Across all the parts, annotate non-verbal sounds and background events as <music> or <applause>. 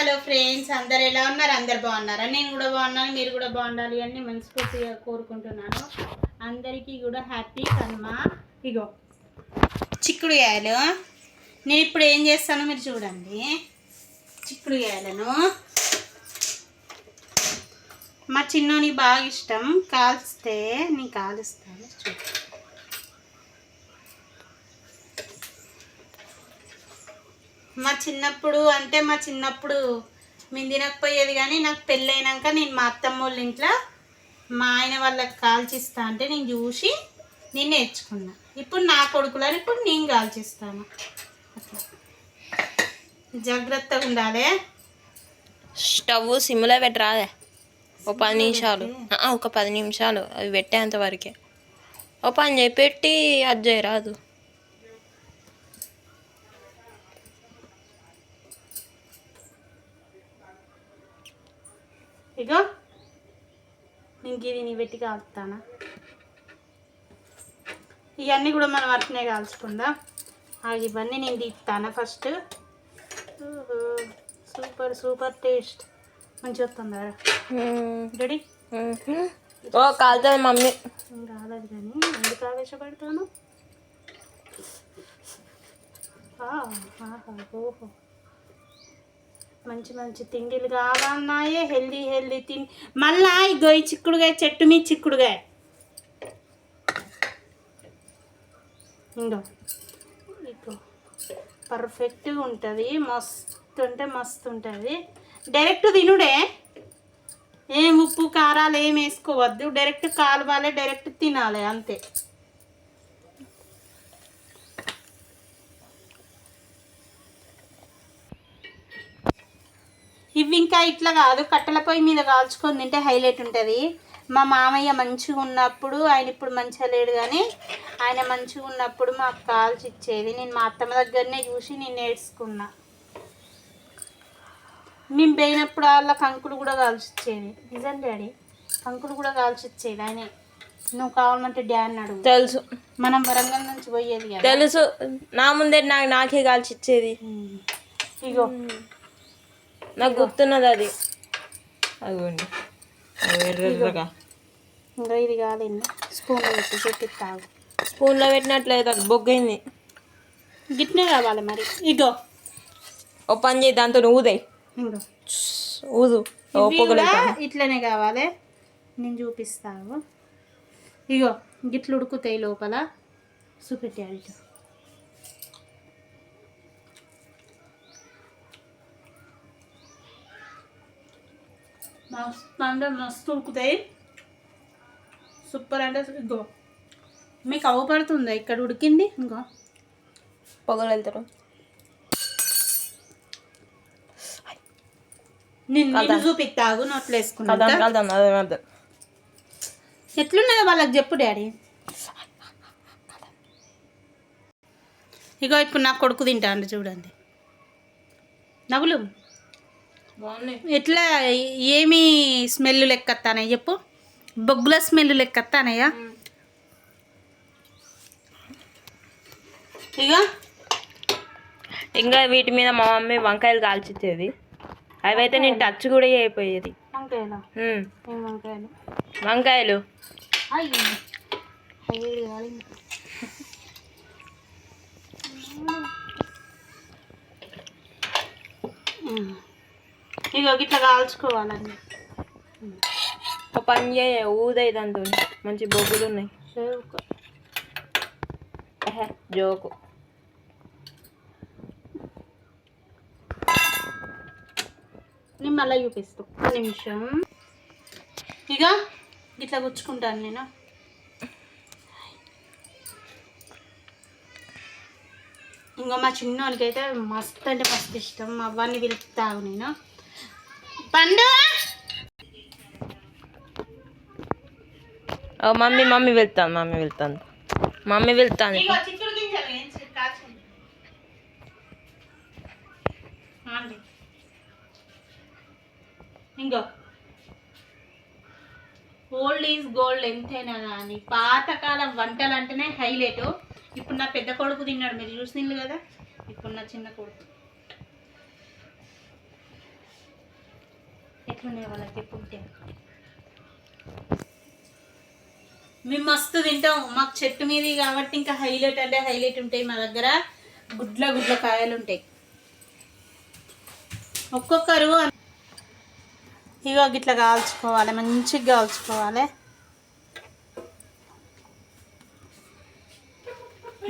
Hello friends అందరు ఎలా ఉన్నారు? అందరు బాగున్నారా? నేను కూడా బాగున్నాను మీరు కూడా బాగుండాలి అని మనస్ఫూర్తిగా కోరుకుంటున్నాను. అందరికీ కూడా హ్యాపీ కనుమ. ఇగో చిక్కుడుకాయలు. నేను ఇప్పుడు ఏం చేస్తానో మీరు చూడండి. చిక్కుడుకాయలను. మా చిన్నోనికి బాగా ఇష్టం. కాల్స్తే నేను కాలుస్తాను. చూడండి మా చిన్నప్పుడు అంటే మా చిన్నప్పుడు మేము తినకపోయేది కానీ నాకు పెళ్ళైనాక నేను మా అత్తమ్మ వాళ్ళ ఇంట్లో మా ఆయన వాళ్ళకి కాల్చిస్తా అంటే నేను చూసి నేను నేర్చుకున్నా. ఇప్పుడు నా కొడుకులని ఇప్పుడు నేను కాల్చిస్తాను అట్లా. జాగ్రత్తగా ఉండాలి. స్టవ్ సిమ్లో పెట్టరాదే. ఒక పది నిమిషాలు. ఒక పది నిమిషాలు. అవి పెట్టేంత వరకే. ఓ పని చేయి. పెట్టి అది చేయరాదు. ఇగో ఇంక ఇది నీ పెట్టి కాలుతానా ఇవన్నీ కూడా మనం అట్నే కాల్చుకుందాం. ఆ, ఇవన్నీ నేను తీస్తాను ఫస్ట్? Super super taste. మంచిగా వస్తుందా? రెడీ? ఓ కాలుతుంది మమ్మీ. రాలేదు కానీ ఎందుకు ఆవేశపడతాను? ఓహో. మంచి మంచి తిండిలు కావాలన్నాయే. హెల్దీ హెల్దీ తిండి. మళ్ళా ఇగో ఈ చిక్కుడుగాయ చెట్టు మీ చిక్కుడుగాయ. ఇంగో ఇగో పర్ఫెక్ట్గా ఉంటుంది. మస్తు అంటే మస్తు ఉంటుంది. డైరెక్ట్ తినుడే. ఏం ఉప్పు కారాలు ఏం వేసుకోవద్దు. డైరెక్ట్ కాలువాలే డైరెక్ట్ తినాలి అంతే. ఇవి ఇంకా ఇట్లా కాదు కట్టెల పొయ్యి మీద కాల్చుకొని తింటే హైలైట్ ఉంటుంది. మా మామయ్య మంచిగా ఉన్నప్పుడు ఆయన ఇప్పుడు మంచిగా లేడు కానీ ఆయన మంచిగా ఉన్నప్పుడు మాకు కాల్చి ఇచ్చేది. నేను మా అత్తమ్మ దగ్గరనే చూసి నేను నేర్చుకున్నా మేము పోయినప్పుడు వాళ్ళ కంకులు కూడా కాల్చిచ్చేది నిజం డాడీ? కంకులు కూడా కాల్చిచ్చేది ఆయనే. నువ్వు కావాలంటే డాడీ అడుగు. తెలుసు. మనం వరంగల్ నుంచి పోయేది తెలుసు. నా ముందే నాకు నాకే కాల్చి ఇచ్చేది. ఉమ్. ఇగో నాకు గుర్తున్నది అది. అదిగోండి. ఎర్రగా ఇంకా ఇది కాదండి స్పూన్ పెట్టి పెట్టి తాగు. స్పూన్లో పెట్టినట్లేదు అది బొగ్గైంది. గిట్నే కావాలి మరి. ఇగో. ఓ పని చేయి దాంతో ఊదే. ఊదు. ఇట్లనే కావాలి. నేను చూపిస్తాను ఇగో గిట్లు ఉడుకుతాయి లోపల. చూపెట్టాడు మస్తు అంటే మస్తు ఉడుకుతాయి సూపర్ అంటే ఇగో మీకు అవపడుతుందా ఇక్కడ ఉడికింది ఇంకో పొగలు వెళ్తారు నేను నేను చూపిస్తాగు నోట్లు వేసుకున్నా కదాం కదాం అదే అదే ఎట్లున్నదో వాళ్ళకి చెప్పు డాడీ ఇగో ఇప్పుడు నా కొడుకు తింటాండు చూడండి నవ్వులు ఎట్లా ఏమి స్మెల్ లెక్కత్తానయ్య చెప్పు. బొగ్గుల స్మెల్ లెక్కత్తానయ్యా ఇక ఇంకా వీటి మీద మా మమ్మీ వంకాయలు కాల్చిచ్చేది. అవైతే నేను టచ్ కూడా అయిపోయేది వంకాయలు? ఇగో గిట్లా కాల్చుకోవాలండి. ఒక పని చేయ ఊదాయి దాంతో. మంచి బొగ్గులు ఉన్నాయి. జోకు. నేను మళ్ళీ చూపిస్తాను ఒక నిమిషం. ఇక ఇట్లా గుచ్చుకుంటాను నేను. ఇంకా మా చిన్నోనికి అయితే మస్తు అంటే మస్తు ఇష్టం. మా అవ్వని పిలుస్తాగు నేను. పండు. ఓ మమ్మీ మమ్మీ వెళ్తాను మమ్మీ వెళ్తాను మమ్మీ వెళ్తాను. ఇంకో. ఓల్డ్ ఈజ్ గోల్డ్ ఎంతైనా కానీ పాతకాలం వంటలు అంటేనే హైలైట్ ఇప్పుడు నా పెద్ద కొడుకు తిన్నాడు మీరు చూసిండ్రు కదా? ఇప్పుడు నా చిన్న కొడుకు. ఎట్లున్నాయి వాళ్ళకి పుట్టే. మేము మస్తు తింటాం. మాకు చెట్టు మీది కాబట్టి ఇంకా హైలైట్ అంటే హైలైట్ ఉంటాయి మా దగ్గర. గుడ్ల గుడ్ల కాయలు ఉంటాయి. ఒక్కొక్కరు ఇగో గిట్లా కాల్చుకోవాలి మంచిగా కాల్చుకోవాలి.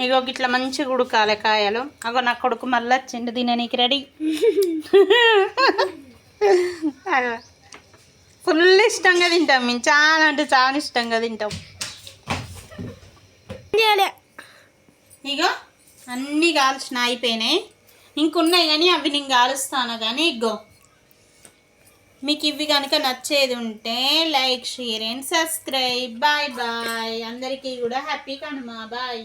ఇగో గిట్లా మంచిగా ఉడకాలి కాయలు. అగో నా కొడుకు మళ్ళీ వచ్చిండు తిననీకి రెడీ. <laughs> ఫుల్ ఇష్టంగా తింటాం. మేము చాలా అంటే చాలా ఇష్టంగా తింటాం. ఇగో అన్నీ కాల్చిన అయిపోయినాయి. ఇంకున్నాయి కానీ అవి నేను కాలుస్తాను కానీ ఇగో. మీకు ఇవి కనుక నచ్చేది ఉంటే like share and subscribe. Bye bye. అందరికీ కూడా హ్యాపీ కనుమ. బాయ్.